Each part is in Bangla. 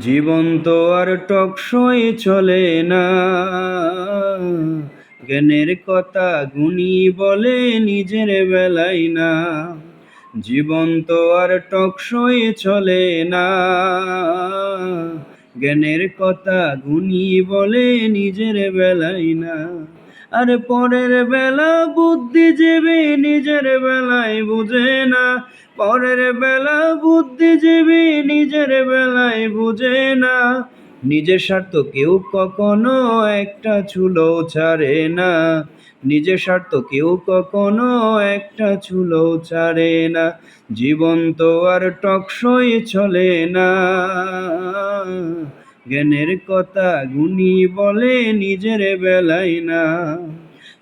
জীবন তো আর টকসই চলে না। জ্ঞানের কথা গুণী বলে নিজের বেলায় না। জীবন তো আর টকসই চলে না। জ্ঞানের কথা গুণী বলে নিজের বেলায় না। আর পরের বেলা বুদ্ধি বুদ্ধিজীবী নিজের বেলায় বুঝে না। পরের বেলা বুদ্ধিজীবী নিজের বেলায় বুঝে না। নিজের স্বার্থ কেউ কখনো একটা চুলো ছাড়ে না। নিজের স্বার্থ কেউ কখনো একটা চুলো ছাড়ে না। জীবন তো আর টকসই চলে না। জ্ঞানের কথা গুণী বলে নিজের বেলায় না।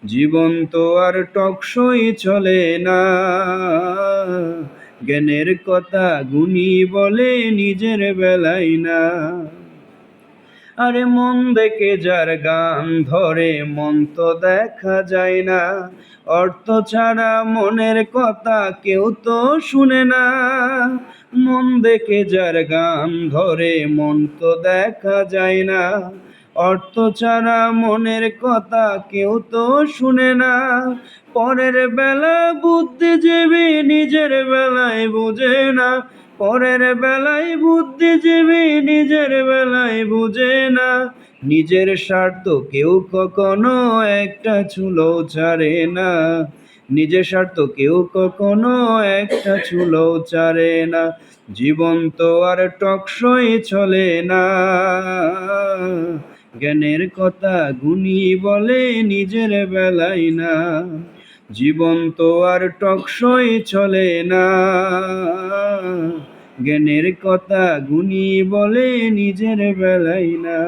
জীবন তো আর টকসই চলে না। জ্ঞানের কথা গুণী বলে নিজের বেলায় না। আরে মন দেখে যার গান ধরে, মন তো দেখা যায় না। অর্থ ছাড়া মনের কথা কেউ তো শুনে না। মন দেখে যার গান ধরে, মন তো দেখা যায় না। অর্থ ছাড়া মনের কথা কেউ তো শুনে না। পরের বেলা বুদ্ধিজীবী নিজের বেলায় বুঝে না। পরের বেলায় বুদ্ধিজীবী নিজের বেলায় বুঝে না। নিজের স্বার্থ কেউ কখনো একটা চুলো ছাড়ে না। নিজের স্বার্থ কেউ কখনো একটা চুলো ছাড়ে না। জীবন তো আর টকসই চলে না। জ্ঞানের কথা গুণী বলে নিজের বেলায় না। জীবন তো আর টকসই চলে না। জ্ঞানের কথা গুণী বলে নিজের বেলায় না।